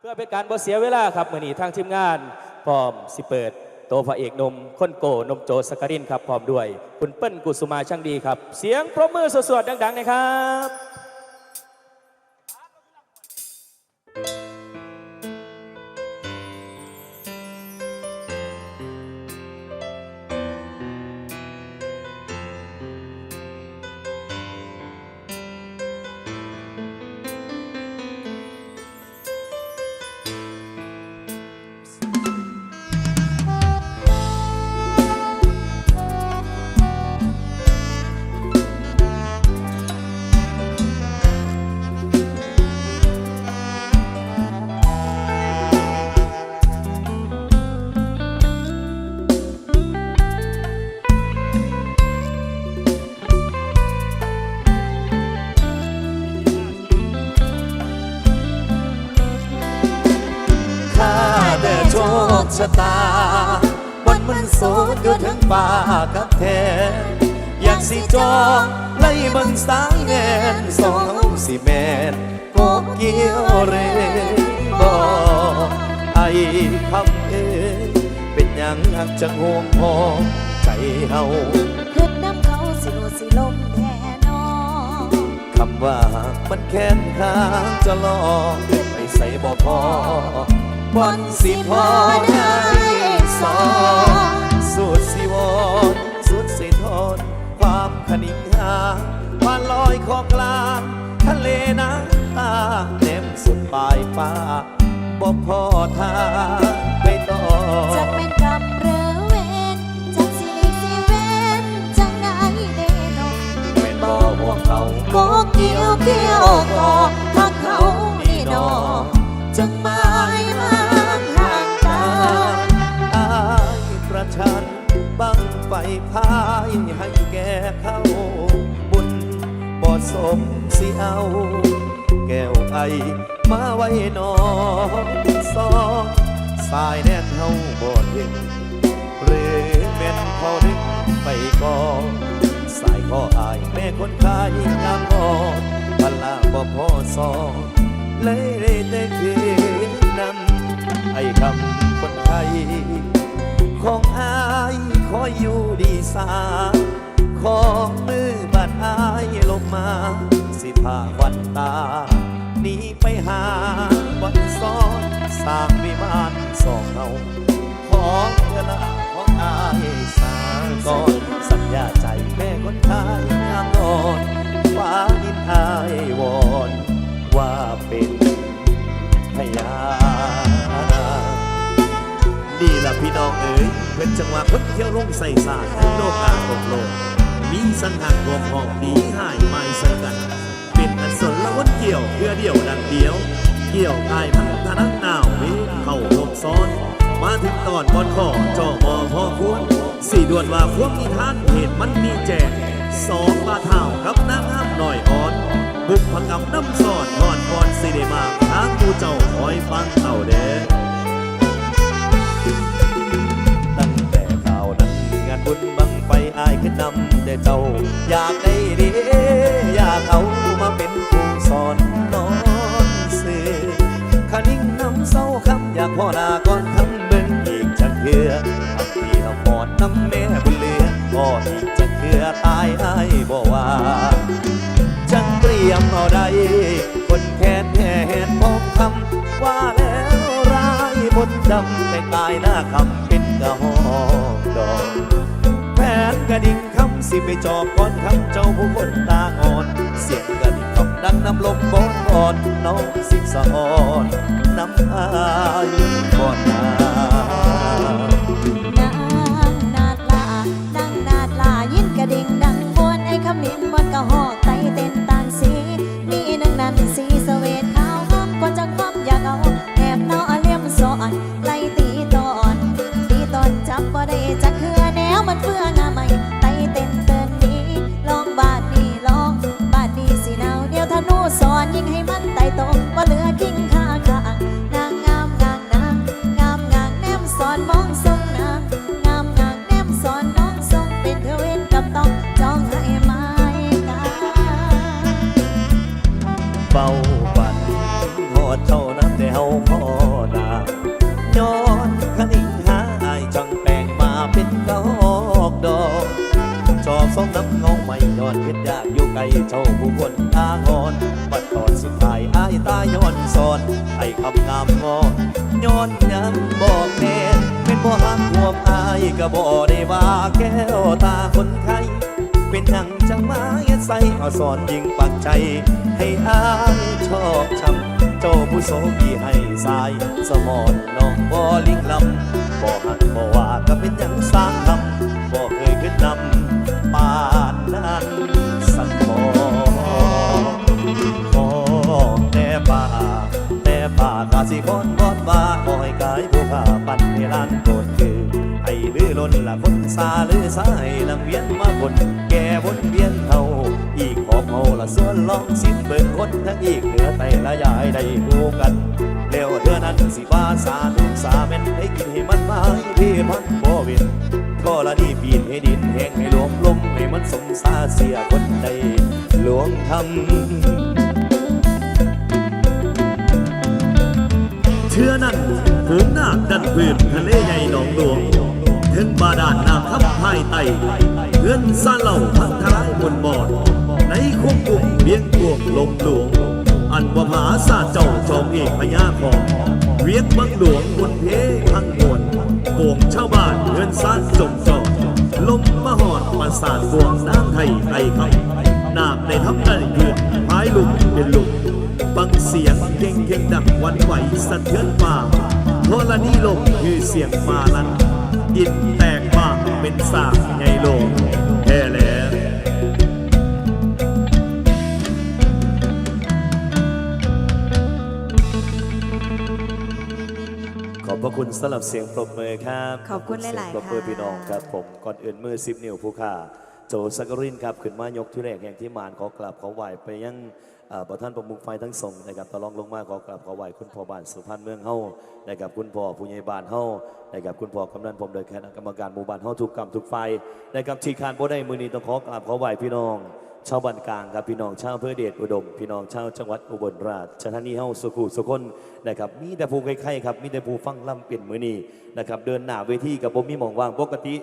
เพื่อเป็นการบ่เสียเวลาครับมือนี้ทางทีมงานพร้อมสิเปิด โตพระเอกนมคนโกนมโจสกรินครับพร้อมด้วย คุณเปิ้ลกุสุมาช่างดีครับ เสียงปรบมือสดๆดังๆนะครับ ชะตาบนมันโสดอยู่ทั้งป่ากับแทนอยากสิจองไล่บังสายแงนสองเฮาสิแมนโกเกี่ยวเรบอกไอคำเอ้ยเป็นหยังหักจังห่วงพอใจเฮาขึ้นน้ำเขาสิโลสิลมแท่นอคำว่ามันแค้นค้างจะลองไปใส่บ่พอ บนสิพอได้สองสุดสิวอนสุดสิทนความขนิงหามาลอยขอกลางทะเลน้ำตาเต็มสุดปลายฟ้าบ่พอทาง มาไว้นอนซองสายแน่นเฮาบ่ถึงหรือแม่นเขาดึงไปก่อนสายคออายแม่คนขายงามงอนพละบ่พอสอนเลยได้แต่คืนนั้นไอ้คำคนไทย ของอายคอยอยู่ดีสาของมือบัดอายลงมา สิพาวันตาหนีไปหา องเงาของเธอละของอายสาก่อนสัญญาใจแม่คนไทยงามนอนฟ้าดินอายวอนว่าเป็นพยานนี่ล่ะพี่น้องเอ๋ยเป็นจังหวะคนเที่ยวลงใส่สาดทั้โลกาตกโลกมีสังหารรวมหองดีหายไม่สังกัน เป็นอันสนละวันเกี่ยวเพื่อเดี่ยวดังเดียว เกี่ยวกายพันธนังหนาวเวเข้าหกซ้อน มาถึงตอนบอนขอจ่อมอพอควรสี่ด่วนว่าพวกนิทานเหตุมันมีแจกสองบาเท่ากับนางห้ามหน่อยอ่อน บุกผกำน้ำสอดทอดบอนสิเดมาทางกูเจ้าคอยฟังเท่าเด้อตั้งแต่ข่าวนั้นงานบุญบังไฟอายขึ้นนำแต่เจ้าอยาก ใดคนแค้นแห่แหนพองคำว่าแล้วร้ายบนดำแต่กายหน้าคำเป็นกระหองดอกแผนกระดิ่งคำสิไปจอบก่อนคำเจ้าผู้คนตาอ่อน เสียงกระดิ่งคำดังน้ำลมบอนอ่อนน้องสิสะอ่อนน้ำอายบ่อนนานางนาดลาดังนาดลายินกระดิ่งดังบวนไอ้คำนินบนกระหอก คำงามงอนย้อนยังบอกแน่เป็นบ่หักห่วมอายก็บ่ได้ว่าแก้วตาคนไข้เป็นหยังจังมาเฮ็ดใส่เอาสอนยิงปักใจ ให้อายชอบช้ำเจ้าผู้โสพีให้สาย สมอนน้องบ่ลิงลำบ่หักบ่ว่าก็เป็นหยังสร้างทำบ่เคยขึ้นนำปานนั้นากาสิคอนบอดว่าขอให้กายผู้ข้าปันให้ล้านโกรธคือ ให้ลือล้นละคนซาลือสายลำเวียนมาคนแก่วนเวียนเฮาอีกของเฮาละส่วนลองสิ้นเบิ่งคนทั้งอีกเหนือไตละยายได้รู้กันแล้วเธอนั้นสิว่าสาทุกสาแม่นให้กินให้มันมาให้พี่มันบ่เว้นก็ละนี่ปีนให้ดินแห้งให้หลวมลมให้มันสมสาเสียคนใดหลวงทำ ชื่อนั่นฝูงนาคดันพื้นทะเลใหญ่หนองหลวงถึงบาดาลน้ำทับภายไตเพื่อนซาเหล่าพังทลายบนบอด ในคุกกุ่มเวียงกวงลมหลวง อันว่าผาซาเจ้าจอมเอกพญาของเวียงบังหลวงบนเพพังมวลโป่งชาวบ้านเพื่อนซานจงจอกลมมหอดประสาทบวงน้ำไทยไทยครับนาคในทับได้ยืนพายลุกเป็นลุก ฟังเสียงเก่งเก่งดังหวันไหวสะเทือนป่าโทรณีลมคือเสียงมาลันดินแตกบ้างเป็นสากไงโลงแค่แล้วขอบพระคุณสำหรับเสียงปรบมือครับขอบคุณหลายๆเสีงปรบมือค่ะพี่น้องครับผมก่อนอื่นมือซิบนิ้วผู้ค่า โจสักรินครับขึ้นมายกที่แรกแห่งที่มานขอกราบขอไหวไปยังประธานประมุขไฟทั้งสองนะครับตะลองลงมาขอกราบขอไหวคุณพ่อบ้านสุพรรณเมืองเฮานะครับคุณพ่อผู้ใหญ่บ้านเฮานะครับคุณพ่อกำนันผมโดยคณะกรรมการหมู่บ้านเฮาทุกกรรมทุกไฟนะครับที่คานบ่ได้มือนี้ต้องขอกราบขอไหวพี่น้องชาวบ้านกลางครับพี่น้องชาวอำเภอเดชอุดม พี่น้องชาวจังหวัดอุบลราชธานีเฮาสุขุสุคนนะครับมีแต่ผู้ใครๆครับมีแต่ผู้ฟังล่ำเปลี่ยนมือนี้นะครับเดินหน้าเวทีกับผมมีหมองว่างปกติ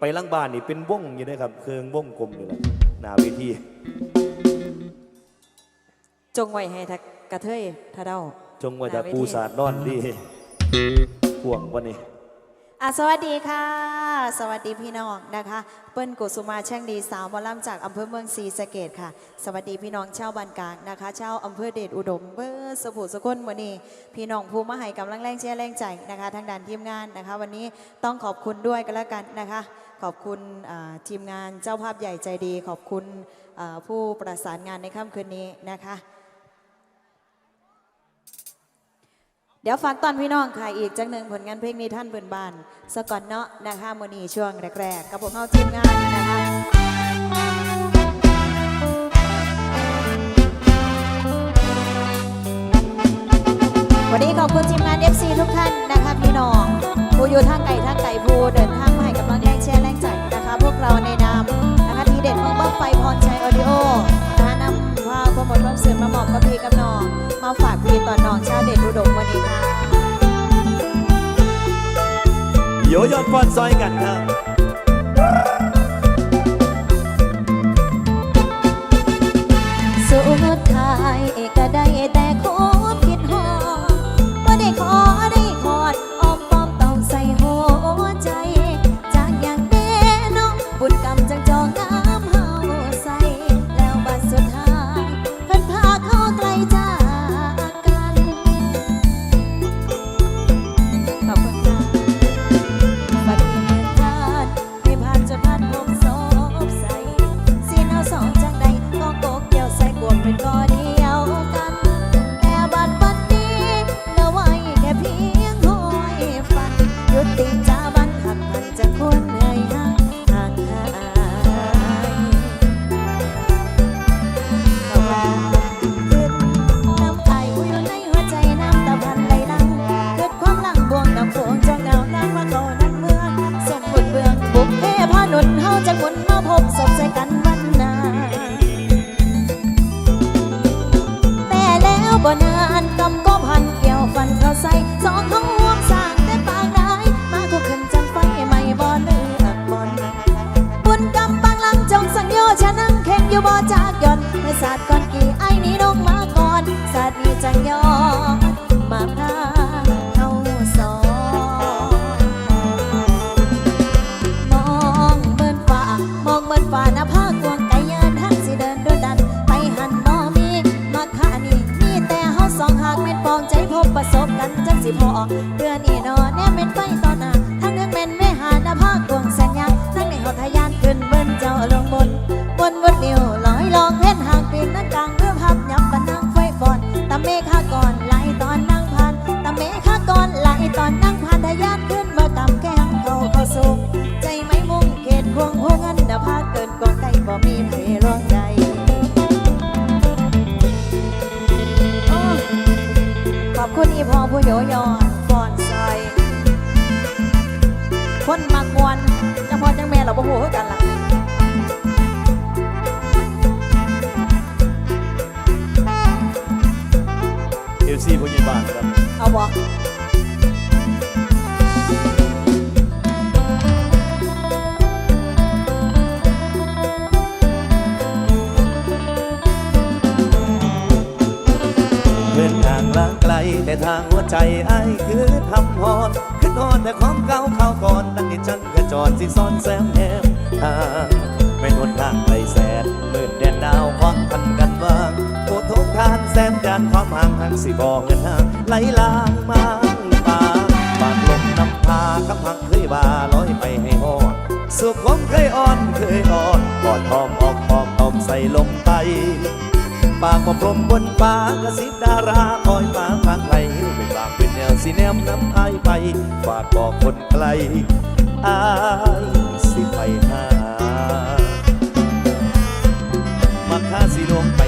ไปล้างบ้านนี่เป็นวงอยู่นะครับ เครื่องวงกลมนี่แหละหน้าเวทีจงไว้ให้ทักกระเทยทะเดาจงไว้แต่ปูสาดนอนดีห่วงวันนี้ อะสวัสดีค่ะ สวัสดีพี่น้องนะคะ เปิ้ลกุสุมาแช่งดีสาวหมอลำจากอำเภอเมืองศรีสะเกดค่ะ สวัสดีพี่น้องชาวบ้านกลางนะคะชาวอำเภอเดชอุดมเบอร์สมุทรสกลวันนี้พี่น้องภูมิให้กำลังแรงเชียร์แรงใจนะคะ ทางด้านทีมงานนะคะ วันนี้ต้องขอบคุณด้วยกันแล้วกันนะคะ ขอบคุณทีมงานเจ้าภาพใหญ่ใจดี ขอบคุณผู้ประสานงานในค่ำคืนนี้นะคะ เดี๋ยวฝากตอนพี่น้องค่ะอีกจังหนึ่งผลงานเพลงนี้ท่านเบิ่นบานสก่อนเนาะนะคะมนีช่วงแรกๆกับผมเอาทีมงานนะคะวันนี้ขอบคุณทีมงาน FC ทุกท่านนะคะพี่น้องผู้อยู่ทางไก่ทางไก่ผู้เดินทางมาให้กำลังแรงแชร์แรงใจนะคะ พวกเราในนามนะคะทีเด็ดเมืองบ้างไฟพรชัยออดิโอนะคะนำพาโปรโมทความสื่อมาบอกกับพี่กับน้อง ฝากพี่ต่อน้องชาวเด็ดอุดมวันนี้ค่ะโยยอดฟอนซอยกันครับสุดท้ายก็ได้ มฆาก่อนไหลตอนนั่งผ่านตะเมฆาก่อนไหลตอนนั่งผ่านทะยานขึ้นมากำแก้งเขาเขาสูงใจไม่มุ่งเขตควงหัวงินดาภาเกินกองไก่บ่มีเพร้องใจขอบคุณอีพอผู้โยยอนฟอนซอย คนมักมวนจังพอจังแม่เราบ่ฮู้คือกันล่ะ บาลครับเอาบ่เดินทางลางไกลแต่ทางหัวใจไอ้ายคือทำฮอนขึ้นฮอนแต่ของเก่าเข้าก่อนตั้งที่จันกระจรสิซ่อนแซมแนมทางามห่างห่างสิบอกเงินหางไหลลางมาป่าปากลมนำพาคำหักเคยว่าลอยไปให้หอดสุขผมเคยอ่อนเคยอ่อนกอดหอมออกหอมออมใส่ลมไปปากบ่พรมบนฟ้ากระซิบดาราคอยฟ้าทางไกลเป็นบางเป็นแนวสีแนมน้ำอายไปฝากบอกคนไกลอายสิไปหามักค่าสิลงไป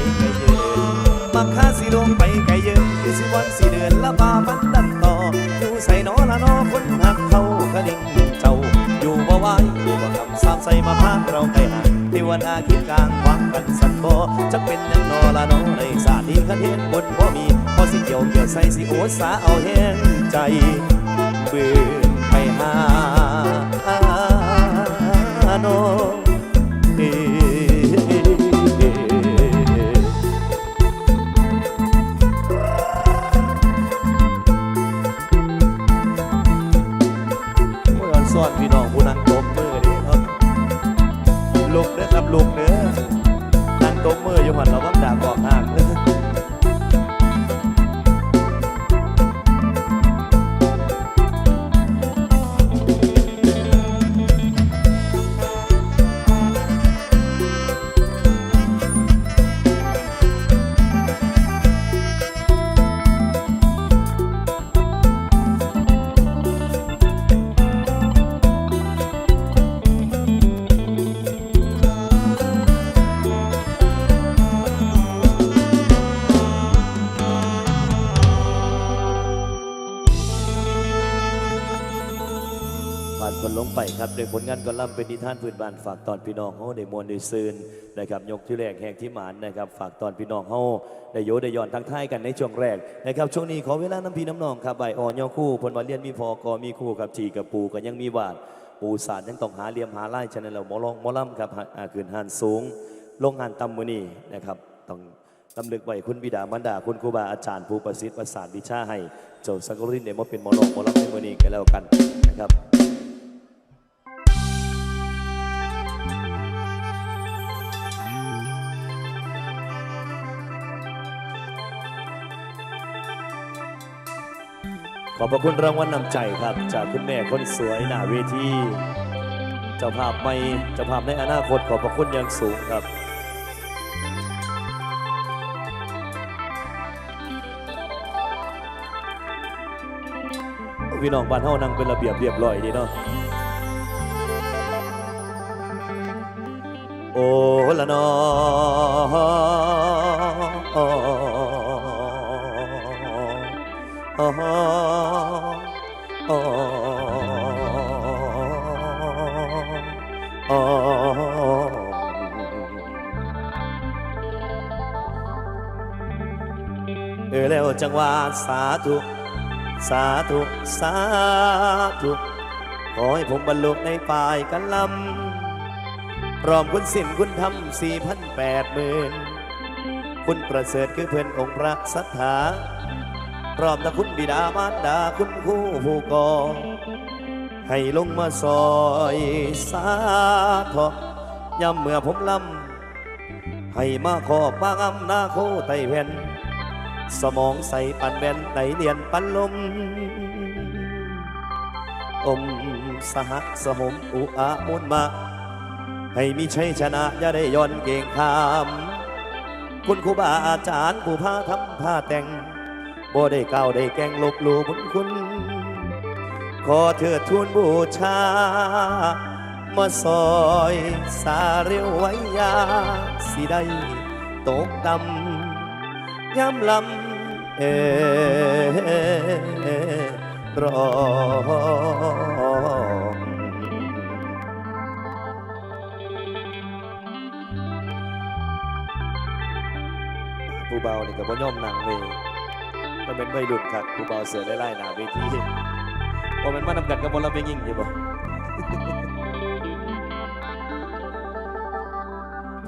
สินสิเดือนละบาปันดันต่อ อยู่ใส่นอละนอคนหักเขากระดิ่งเจ้า อยู่บ่ไหวอยู่บ่คำสาบใส่มาพากเราไกลห่างเทวนาคิดกลางวางกันสันบ่จะเป็นยังนอละนอในสาดีกันเห็นบนบ่มีพอสิเกี่ยวเกี่ยวใส่สิโอสาเอาแห้งใจเบื่อไปหา งไปครับโดยผลงานกอลัมน์เป็นนิทานพื้นบ้านฝากตอนพี่น้องเฮาได้มวลได้ซืนนะครับยกที่แรกแห่งที่หมานนะครับฝากตอนพี่น้องเฮาได้โยได้ย้อนทักทายกันในช่วงแรกนะครับช่วงนี้ขอเวลาน้ำพี่น้ำน้องครับใบอ่อนยอคู่พลวันเลียนมีพอกอมีคู่กับจีกับปูกันยังมีวาดปูสาดยังต้องหาเหลี่ยมหาไล่ฉะนั้นเราหมอลองหมอล่ำครับอ่าขืนหันสูง ลงหันตำมือนี่นะครับต้องตำลึกไว้คุณบิดามารดาคุณครูบาอาจารย์ผู้ประสิทธิ์ประสานวิชาให้เจ้าสังกรินเดมาเป็นหมอลองหมอล่ำในมือนี้กันแล้วกันนะครับ ขอบพระคุณรางวัลนำใจครับ จากคุณแม่คนสวยหน้าเวทีเจ้าภาพไม่เจ้าภาพในอนาคตขอบพระคุณอย่างสูงครับพี่น้องบ้านเฮานั่งเป็นระเบียบเรียบร้อยดีเนาะโอ้ละนออ๋อ วจังหวะสาธุสาธุสาธุขอให้ผมบรรลุในปลายกันลำพร้อมคุณสินคุณทำสี่พันแปดหมื่นคุณประเสริฐคือเพื่อนองค์พระสัทธาพร้อมทั้งคุณบิดามารดาคุณครูผู้กอให้ลงมาซอยสาทอย่ำเมื่อผมลำให้มาขอปางอำนาโคไตแผ่น สมองใส่ปันแว่นไหลเลียนปันลม อมสหสหมอุอามุนมา ให้มีชัยชนะอย่าได้ย่อนเก่งขาม คุณครูบาอาจารย์ผู้พาทำผ้าแต่งบ่ได้ก้าวได้แกงลบหลู่บุญคุณ ขอเถิดทูลบูชา มาซอยสาเรียวไว้ยา สิได้ตกดำ ย้ำลำเอรองผู้เบานี่ก็บ่ย่อมหนังเลยมันเป็นไม่ดุดครับผู้เบาเสือไล่ๆหนาเวทีว่ามันมานำกันกับบอลเราไม่ยิ่งอยู่บ่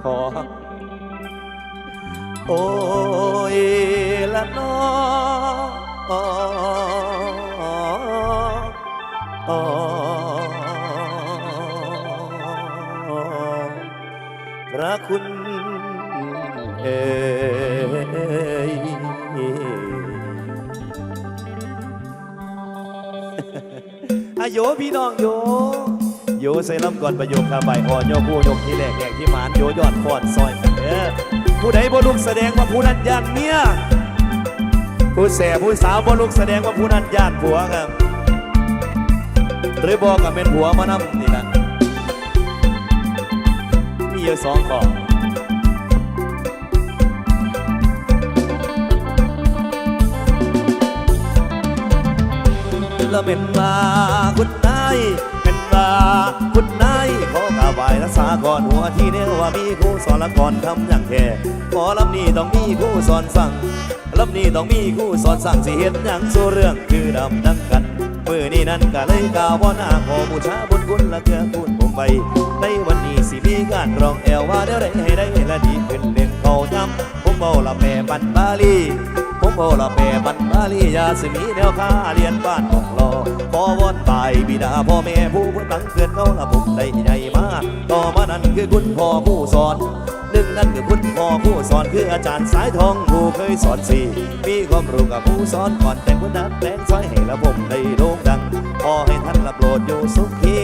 พอ โอ้ยละนอพระคุณเอยอโยพี่น้องโยโยใส่ลำก่อนประโยคคาใบอ่อนโยผู้ยกที่แหลกแหกที่หมานโยยอดฟอนซอยเด้อ ผู้ใดบ่ลุกแสดงว่าผู้นั้นย่านเมียผู้แสบผู้สาวบ่ลุกแสดงว่าผู้นั้นย่านผัวครับหรือบอกกับเป็นผัวมานำนี่นะมีอยู่สองข้อละเป็นมาคุณนายเป็นมาคุณนาย ไหวรักษาก่อนหัวที่เนียว่ามีครูสอนละก่อนทำอย่างแค่ขอลำนี้ต้องมีครูสอนสั่งลำนี้ต้องมีครูสอนสั่งสิเห็นอย่างสู่เรื่องคือดำดังกันมือนี้นั้นก็เลยกล่าวว่าหน้าขอบูชาบุญคุณและเกือคุณผมไปในวันนี้สิมีการร้องแอวว่าเดี๋ยวได้ให้ได้และดีขึ้นเล่นเขาย้ำผมเบาละแม่ปันบาลี ผมโอละเปบันบาลียาสมีแนวค่าเรียนบ้านของรอขอวอนบายบิดาพ่อแม่ผู้เพื่อนตั้งเกิดเขาละผมได้ใหญ่มากต่อมานั้นคือคุณพ่อผู้สอนหนึ่งนั้นคือคุณพ่อผู้สอนคืออาจารย์สายทองผู้เคยสอนสี่มีความรู้กับผู้สอนก่อนแต่งคนนั้นแต่งซอยให้ละผมได้โด่งดังขอให้ท่านละโปรดอยู่สุขี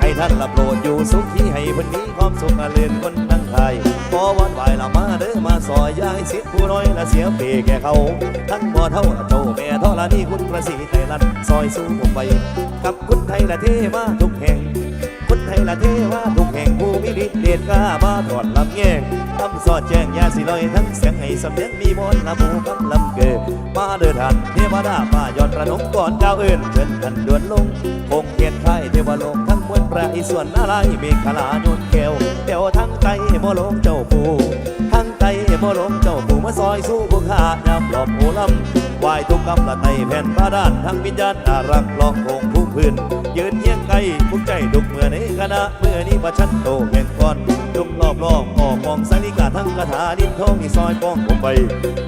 ให้ท่านละโปรดอยู่สุขีให้เพิ่นมีความสุขเลื่อนคนทั้งไทย ขอวอนไหวละมาเด้อมาซอยยายสิทธิ์ผู้น้อยละเสียเปแก่เขาทั้งบ่เท่าละเจ้าแม่ทอละนี่คุณประสีไทยรัตซอยสู้ผมไปกับคุณไทยละเทมาทุกแห่ง คุณไทยละเทวาทุกแห่งผู้มีฤทธิ์เดชกล้ามาถอดลำแง่งทำสอดแจ้งยาสิลอยทั้งเสียงให้สำเนียงมีมนต์ละหมูกำลำเกิดมาเดินทันเทวดาป่ายอดประนมก่อนก้าวเอื่นเชิญทันด่วนลงคงเกียรติไทยเทวโลกทั้งมวลประอิส่วนอะไรเมฆขลาโยนแก้วเดียวทั้งไตโมลงเจ้าปู่ทั้งไตโมลงเจ้าปู่มาซอยสู้ผู้ขายามหลอบโอลำไหวทุกกำละไตแผ่นบาดานทั้งวิญญาณอารักลองคงผู พื้น ยืนเยียงไกลทุกใจทุกเมื่อในคณะเมื่อนี้ประชันโตแห่งก่อนทุกรอบรอบออกมองสาริกาทั้งคาถาดินทองที่ซอยป้องผมไป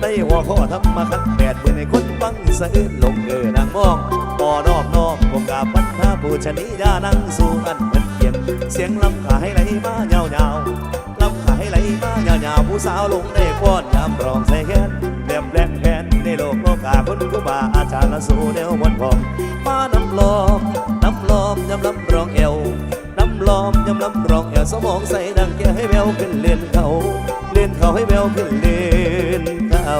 ในหัวข้อทำมาคัดแปดเมื่อในคนฟังสะอื้นลงเกินนางมองปอนอบนอมกงกาบปัญหาผู้ชนิดานั่งสู่กันเหมือนเขียนเสียงลำขาให้ไหลมาเงาเงาลำขาให้ไหลมาเงาเงาผู้สาวลงในก้อนยามร้องใส่แขน กาคนกุบาอาจารย์ละสู่แนวมนพองมาน้ำลอมน้ำลอมยำลำรองเอวน้ำลอมยำลำรองเอวสมองใส่ดังแกให้แววขึ้นเลื่นเขาเลื่นเขาให้แววขึ้นเลื่นเขา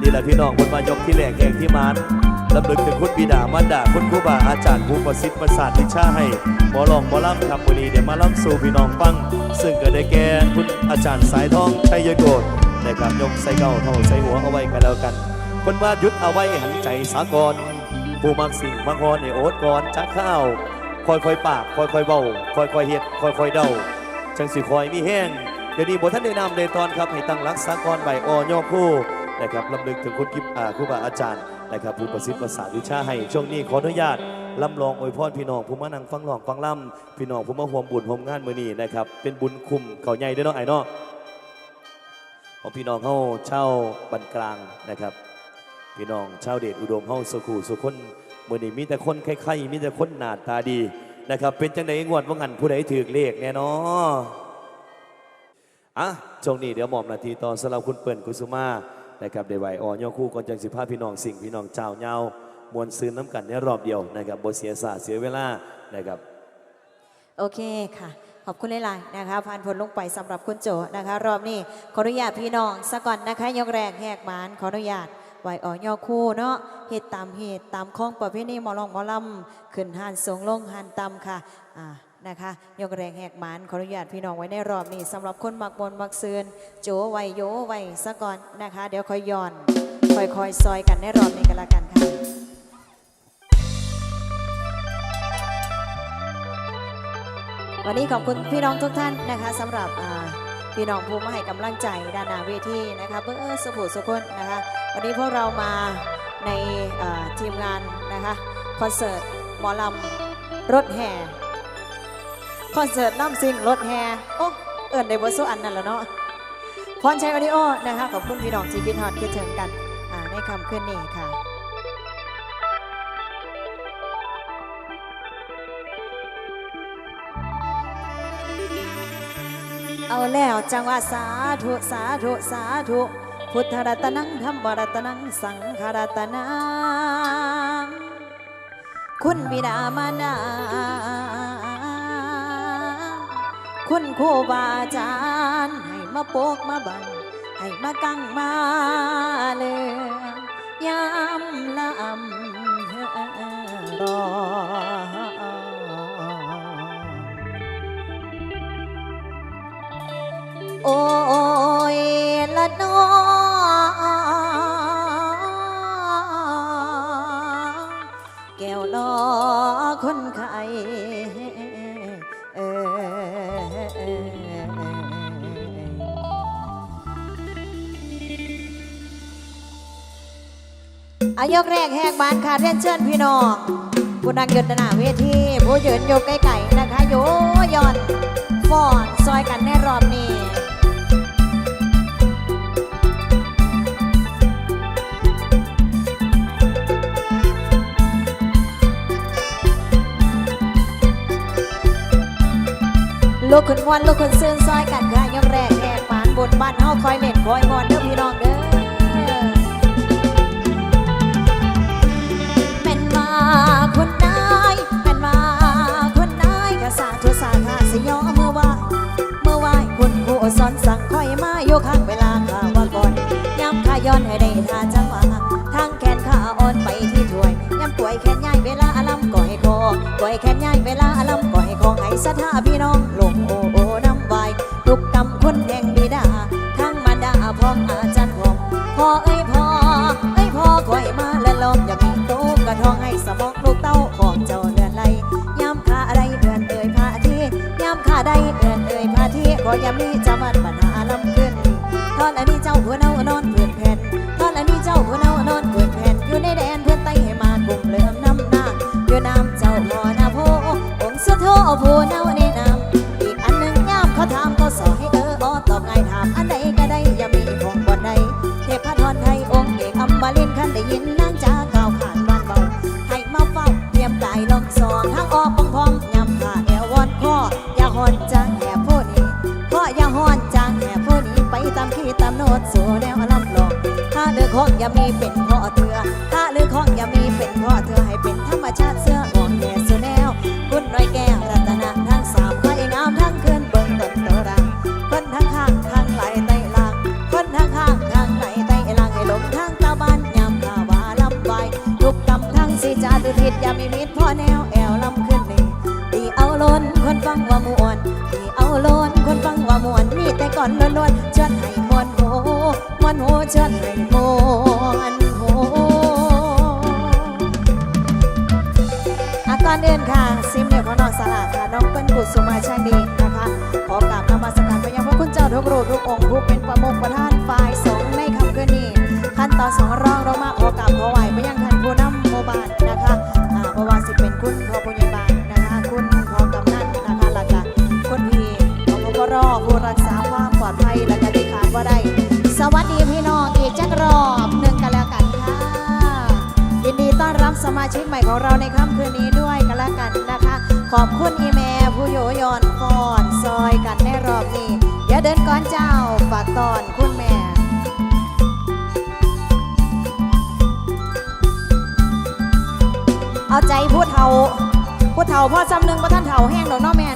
ดีละพี่น้องบนมายกที่แหลกแห่งที่มาน ลำลึกถึงคุณบิดามารดาคุณครูบาอาจารย์ผู้ประสิทธิ์ประสาทวิชาให้หมอลองหมอลำครับวันนี้เดี๋ยวมาล่ำสู่พี่น้องฟัง ซึ่งก็ได้แก่คุณอาจารย์สายทองชัยโกดนะครับยกใส่เก้าเท่าใส่หัวเอาไว้กันแล้วกัน คนว่าหยุดเอาไว้หันใจสากลผู้มักสิ่งมักฮอนในโอ๊ตก่อนจักข้าวค่อยปากค่อยเบาค่อยเฮ็ดค่อยเดาจังสิคอยมีแห้งเดี๋ยวนี้บทท่านแนะนำในตอนครับให้ตั้งรักษากรใบออย่อคู่นะครับลำลึกถึงคุณกิบอาครูบาอาจารย์ นะครับผู้ประสิทธิ์ภาษาวิชาให้ช่วงนี้ขออนุญาตลำลองอวยพรพี่น้องผู้มานั่งฟังร้องฟังล่ำพี่น้องผู้มาห่วมบุญห่วมงานมือนี้นะครับเป็นบุญคุ้มเขาใหญ่ด้วยเนาะไอ้เนาะของพี่น้องเขาเช่าบันกลางนะครับ พี่น้องเช่าเดชอุดมเฮาสุขูสุคนมื้อนี้มีแต่คนไข่ๆมีแต่คนหนาตาดีนะครับเป็นจังไดงวดว่างันผู้ใดถือเลขแน่นออะช่วงนี้เดี๋ยวหมอบนาทีตอนสำหรับคุณเปิ้ลกุสุมา นะครับได้ไหวอ่อนย่อคู่ก่อนจังสิพาพี่น้องสิ่งพี่น้องเจ้าเงามวลซื้อน้ำกันในรอบเดียวนะครับบเสียสาเสียเวลานะครับโอเคค่ะขอบคุณหลายๆนะคะผ่านผลลงไปสำหรับคุณโจนะคะ รอบนี้ขออนุญาตพี่น้องสะก่อนนะคะยกแรกแหกหมานขออนุญาตไหวอ่อนยอคู่เนาะเหตุตามเหตุตามข้องประเพณีหมอลองหมอลำขึ้นหันสงลงหันตำค่ะอ่า นะคะยกแรงแหกหมานขออนุญาตพี่น้องไว้ในรอบนี้สำหรับคนมักบนมักซืนโจไวโยไวสะก่อนนะคะ เดี๋ยวค่อยย้อนค่อยๆซอยกันในรอบนี้กันละกันค่ะวันนี้ขอบคุณพี่น้องทุกท่านนะคะสำหรับพี่น้องผู้มาให้กำลังใจด้านหน้าเวทีนะคะเพื่อสุขุสุคนนะคะวันนี้พวกเรามาในทีมงานนะคะคอนเสิร์ตหมอลำรถแห่ อนเสิร์ตน้ำซิงรถแห่โอ้เอิญในบทสุอันนั่นแหละเนาะพรชัยออดิโอนะคะขอบคุณพี่น้องที่พิทอดคิดถึงกันในคำขึ้นนี้ค่ะเอาแล้วจังว่าสาธุสาธุสาธุพุทธรัตนังธรรมรัตนังสังฆรัตนังคุณบิดามารดา คุณครูบาอาจารย์ ให้มาโปกมาบัง ให้มากังมาเลยยามลำรอโอ้ยละนอแก้วลอคนไข้ อายกแรกแหกบานค่ะเรียนเชิญพี่น้องผู้นั่งยืนหน้าเวทีผู้ยืนอยู่ใกล้ๆนะคะโยย่อนฟอนซอยกันในรอบนี้ลูกคุณวันลูกคุณซื่นซอยกันค่ะยกแรกแหกปานบนบ้านเฮาคอยเล่นคอยงอนเด้อพี่น้องเด้อ ถ้าพี่น้อง ก่อนเดินค่ะ ซิมเดียวของน้องสลาค่ะ น้องเปิ้ลกุศมาช่างดีนะคะ ขอกราบนมัสการไปยังพระคุณเจ้าทุกรูปทุกองค์ผู้เป็นประมุขประธานฝ่ายสงฆ์ในคำเกินนี้ขั้นตอนสองรองเรามาขอกราบขอไหวไปยังท่านผู้นำหมู่บ้านนะคะอ่าเพราะว่าสิเป็นคุณพ่อผู้ใหญ่บ้านนะคะ คุณพ่อกำนันนะคะแล้วก็คุณพี่พบกรผู้รักษาความปลอดภัยและก็ที่ขาดว่าได้ สวัสดีพี่น้อง มาชิกใหม่ของเราในค่ำคืนนี้ด้วยกันละกันนะคะ ขอบคุณอีเมลผู้โยยอนฟอนซอยกันในรอบนี้อย่าเดินก่อนเจ้าฝากตอนคุณแม่เอาใจผู้เฒ่าผู้เฒ่าพ่อจำหนึ่งว่าท่านเฒ่าแห้งดอกน้อแม่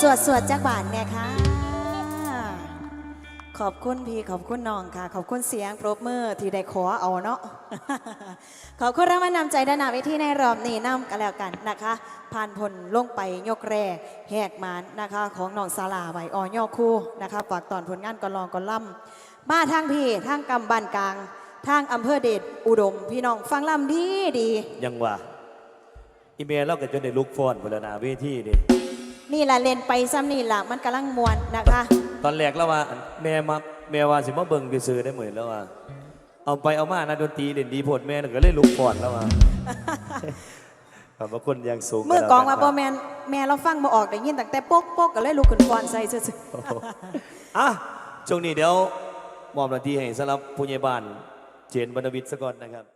สวดสวดจากบ้านไงคะขอบคุณพี่ขอบคุณน้องค่ะ ขอบคุณเสียงปรบมือที่ได้ขอเอาเนาะ ขอบคุณรางวัลนำใจด้านหน้าเวทีในรอบนี้นำกันแล้วกันนะคะ ผ่านผลลงไปยกแรกแหกมานนะคะ ของน้องสาลาไหวอ่อยอคู่นะคะฝากตอนผลงานกอนลองกอนล่ำมาทางพี่ทางกำบันกลาง ทางอำเภอเดชอุดม พี่น้องฟังล่ำดีดียังว่าอีเมลเราก็จนได้ลุกฟอนพลนาเวทีนี่ นี่แหละเล่นไปซ้ำนี่แหละมันกำลังมวนนะคะ ตอนแรกแล้วว่าแม่มาแม่ว่าสิมาเบิ่งซื้อๆได้เหมือนแล้วว่าเอาไปเอามานะดนตรีเด่นดีโพดแม่น่ะก็เลยลุกฟอนแล้วว่าขอบพระคุณอยังสูงเมื่อกองมาแล้วบกัอนแมนแม่เราฟังมาออกได้ยินตั้งแต่โป๊กโป๊กก็เลยลุกขึ้นฟอนใส่ซื่อโอ้โหอะช่วงนี้เดี๋ยวมอบหน้าที่ให้สำหรับผู้ใหญ่บ้านเจนบรรณวิทย์ซะก่อนนะครับ